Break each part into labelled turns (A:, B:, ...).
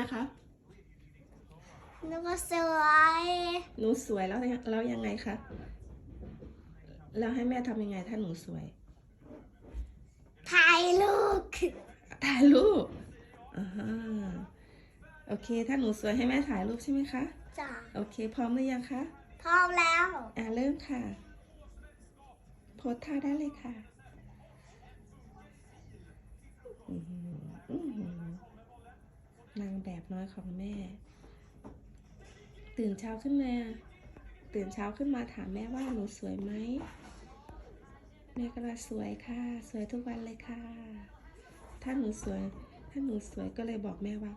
A: นะคะ
B: หนูก็สวย
A: หนูสวยแล้วแล้วยังไงคะแล้วให้แม่ทำยังไงถ้าหนูสวย
B: ถ่ายรูป
A: ถ่ายรูปอ่าฮะโอเค ถ้าหนูสวยให้แม่ถ่ายรูปใช่ไหมคะ
B: จ้ะ
A: โอเค พร้อมหรือยังคะ
B: พร้อมแล้ว
A: อ่าเริ่มค่ะ โพสท่าได้เลยค่ะอื้อหืออื้อหือ นางแบบน้อยของแม่ ตื่นเช้าขึ้นมา ตื่นเช้าขึ้นมาถามแม่ว่าหนูสวยไหม แม่ก็ว่าสวยค่ะ สวยทุกวันเลยค่ะ ถ้าหนูสวย ถ้าหนูสวยก็เลยบอกแม่ว่า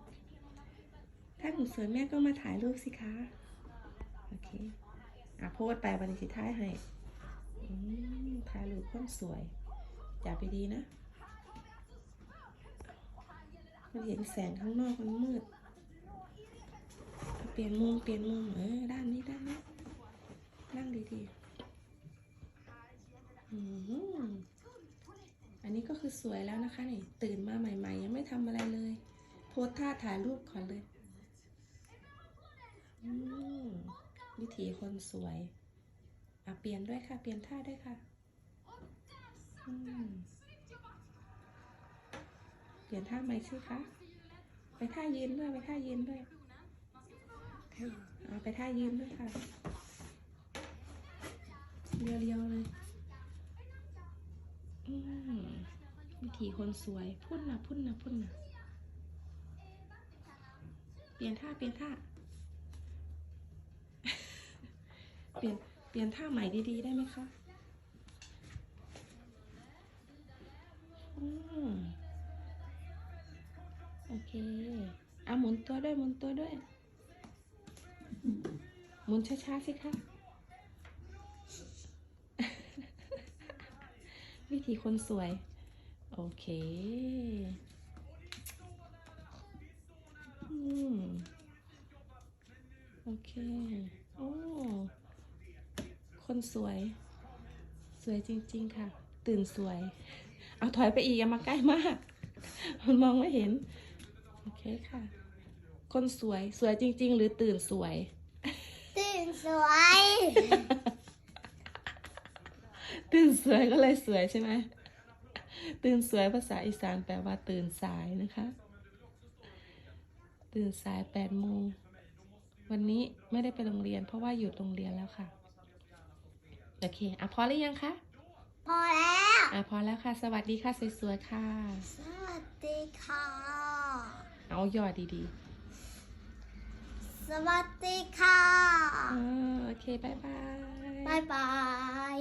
A: ถ้าหนูสวยแม่ก็มาถ่ายรูปสิคะ โอเค อะโพสไปวันนี้สิท้ายให้ถ่ายรูปคนสวย อย่าไปดีนะ มันเห็นแสงข้างนอกมันมืด เปลี่ยนมุมเปลี่ยนมุมเออด้านนี้ด้านนี้นั่งดีๆอืมอันนี้ก็คือสวยแล้วนะคะนี่ตื่นมาใหม่ ๆ ยังไม่ทำอะไรเลย โพสท่าถ่ายรูปก่อนเลยอืมวิถีคนสวยอะเปลี่ยนด้วยค่ะ เปลี่ยนท่าด้วยค่ะ อืม ลี่ยนท่าใหม่สิคะ ไปท่ายืนด้วย ไปท่ายืนด้วยเอาไปท่ายืนด้วยค่ะ เรียวๆเลย อืมวิธีคนสวย พุ่นนะพุ่นนะพุ่นนะเปลี่ยนท่า เปลี่ยนท่า เปลี่ยน เปลี่ยนท่าใหม่ดีๆ ได้ไหมคะ เคเอาหมุนตัวด้วยหมุนตัวด้วย หมุนช้าๆสิคะ วิธีคนสวย โอเคอืมโอเค โอ้ คนสวย สวยจริง ๆ ค่ะ ตื่นสวย เอาถอยไปอีกอย่ามาใกล้มาก มันมองไม่เห็น โอเคค่ะ คนสวยสวยจริง ๆ หรือตื่นสวย
B: ตื่นสวย
A: ตื่นสวยก็เลยสวยใช่ไหมตื่นสวยภาษาอีสานแปลว่า ตื่นสายนะคะ ตื่นสายแปดโมงวันนี้ไม่ได้ไปโรงเรียน เพราะว่าหยุดโรงเรียนแล้วค่ะโอเคอะพอหรือยังคะ
B: พอแล้ว
A: อะพอแล้วค่ะ สวัสดีค่ะสวยๆค่ะ
B: สวัสดีค่ะ
A: อหยอดดีๆ
B: สวัสดีค่ะ
A: โอเคบายบาย
B: บายบาย